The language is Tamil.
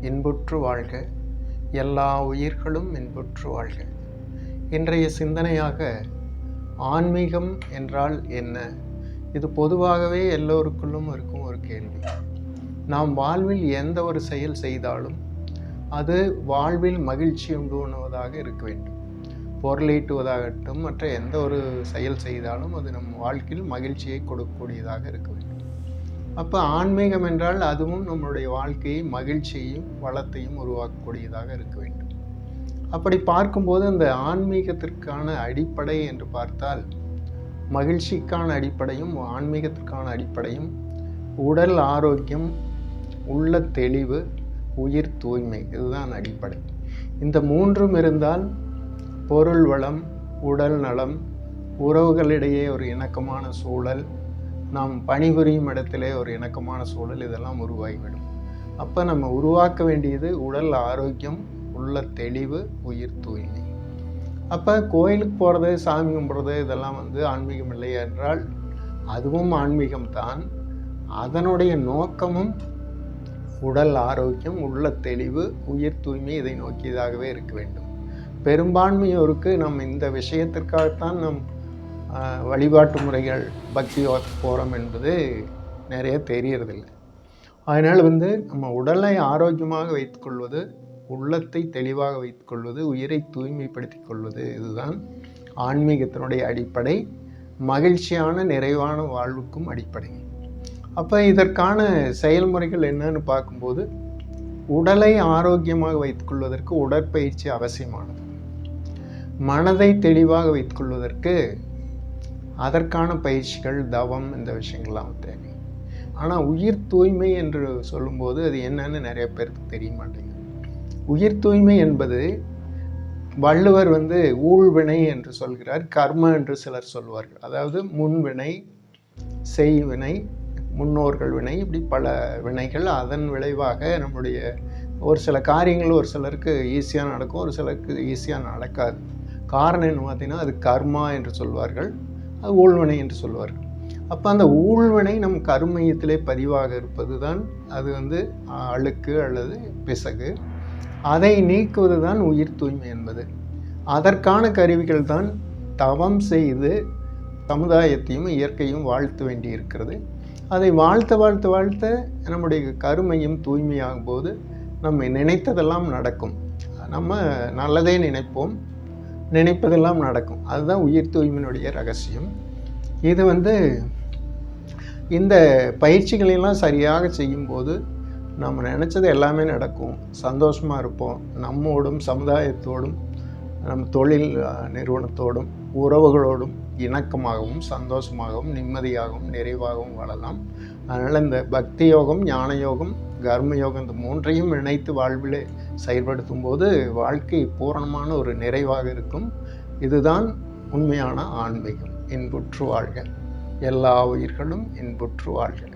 இன்புற்று வாழ்க. எல்லா உயிர்களும் இன்புற்று வாழ்க. இன்றைய சிந்தனையாக ஆன்மீகம் என்றால் என்ன? இது பொதுவாகவே எல்லோருக்குள்ளும் இருக்கும் ஒரு கேள்வி. நாம் வாழ்வில் எந்த ஒரு செயல் செய்தாலும் அது வாழ்வில் மகிழ்ச்சி உண்டுவதாக இருக்க வேண்டும். பொருளீட்டுவதாகட்டும் மற்ற எந்த ஒரு செயல் செய்தாலும் அது நம் வாழ்க்கையில் மகிழ்ச்சியை கொடுக்கக்கூடியதாக இருக்க வேண்டும். அப்போ ஆன்மீகம் என்றால் அதுவும் நம்மளுடைய வாழ்க்கையை மகிழ்ச்சியையும் வளத்தையும் உருவாக்கக்கூடியதாக இருக்க வேண்டும். அப்படி பார்க்கும்போது அந்த ஆன்மீகத்திற்கான அடிப்படை என்று பார்த்தால் மகிழ்ச்சிக்கான அடிப்படையும் ஆன்மீகத்திற்கான அடிப்படையும் உடல் ஆரோக்கியம் உள்ள தெளிவு உயிர் தூய்மை இதுதான் அடிப்படை. இந்த மூன்றும் இருந்தால் பொருள் வளம் உடல் நலம் உறவுகளிடையே ஒரு இணக்கமான சூழல் நாம் பணிபுரியும் இடத்திலே ஒரு இணக்கமான சூழல் இதெல்லாம் உருவாகிவிடும். அப்போ நம்ம உருவாக்க வேண்டியது உடல் ஆரோக்கியம் உள்ள தெளிவு உயிர் தூய்மை. அப்போ கோயிலுக்கு போகிறது சாமி கும்பிட்றது இதெல்லாம் வந்து ஆன்மீகம் இல்லை என்றால் அதுவும் ஆன்மீகம்தான். அதனுடைய நோக்கமும் உடல் ஆரோக்கியம் உள்ள தெளிவு உயிர் தூய்மை இதை நோக்கியதாகவே இருக்க வேண்டும். பெரும்பான்மையோருக்கு நம் இந்த விஷயத்திற்காகத்தான் நம் வழிபாட்டு முறைகள் பக்தி போகிறோம் என்பது நிறைய தெரியறதில்லை. அதனால் வந்து நம்ம உடலை ஆரோக்கியமாக வைத்துக்கொள்வது உள்ளத்தை தெளிவாக வைத்துக்கொள்வது உயிரை தூய்மைப்படுத்திக் கொள்வது இதுதான் ஆன்மீகத்தினுடைய அடிப்படை. மகிழ்ச்சியான நிறைவான வாழ்வுக்கும் அடிப்படை. அப்போ இதற்கான செயல்முறைகள் என்னன்னு பார்க்கும்போது உடலை ஆரோக்கியமாக வைத்துக்கொள்வதற்கு உடற்பயிற்சி அவசியமானது. மனதை தெளிவாக வைத்துக்கொள்வதற்கு அதற்கான பயிற்சிகள் தவம் இந்த விஷயங்கள்லாம் தேவை. ஆனால் உயிர் தூய்மை என்று சொல்லும்போது அது என்னன்னு நிறைய பேருக்கு தெரிய மாட்டேங்குது. உயிர் தூய்மை என்பது வள்ளுவர் வந்து ஊழ்வினை என்று சொல்கிறார் கர்ம என்று சிலர் சொல்வார்கள். அதாவது முன்வினை செய்வினை முன்னோர்கள் வினை இப்படி பல வினைகள். அதன் விளைவாக நம்முடைய ஒரு சில காரியங்கள் ஒரு சிலருக்கு ஈஸியாக நடக்கும் ஒரு சிலருக்கு ஈஸியாக நடக்காது. காரணம் என்ன பார்த்தீங்கன்னா அது கர்மா என்று சொல்வார்கள். அது ஊழ்வினை என்று சொல்வார்கள். அப்போ அந்த ஊழ்வினை நம் கருமையத்திலே பதிவாக இருப்பது தான் அது வந்து அழுக்கு அல்லது பிசகு. அதை நீக்குவது தான் உயிர் தூய்மை என்பது. அதற்கான கருவிகள் தான் தவம் செய்து சமுதாயத்தையும் இயற்கையும் வாழ்த்த வேண்டி இருக்கிறது அதை வாழ்த்த வாழ்த்த வாழ்த்த நம்முடைய கருமையும் தூய்மையாகும் போது நம்ம நினைத்ததெல்லாம் நடக்கும். நம்ம நல்லதே நினைப்போம். நினைப்பதெல்லாம் நடக்கும். அதுதான் உயிர் தூய்மையினுடைய ரகசியம். இது வந்து இந்த பயிற்சிகளெல்லாம் சரியாக செய்யும்போது நம்ம நினச்சது எல்லாமே நடக்கும். சந்தோஷமாக இருப்போம். நம்மோடும் சமுதாயத்தோடும் நம் தொழில் நிறுவனத்தோடும் உறவுகளோடும் இணக்கமாகவும் சந்தோஷமாகவும் நிம்மதியாகவும் நிறைவாகவும் வாழலாம். அதனால் இந்த பக்தி யோகம் ஞான யோகம் கர்ம யோகம் இந்த மூன்றையும் இணைத்து வாழ்விலே செயல்படுத்தும் போது வாழ்க்கை பூரணமான ஒரு நிறைவாக இருக்கும். இதுதான் உண்மையான ஆன்மீகம். இன்புற்று வாழ்க. எல்லா உயிர்களும் இன்புற்று வாழ்க.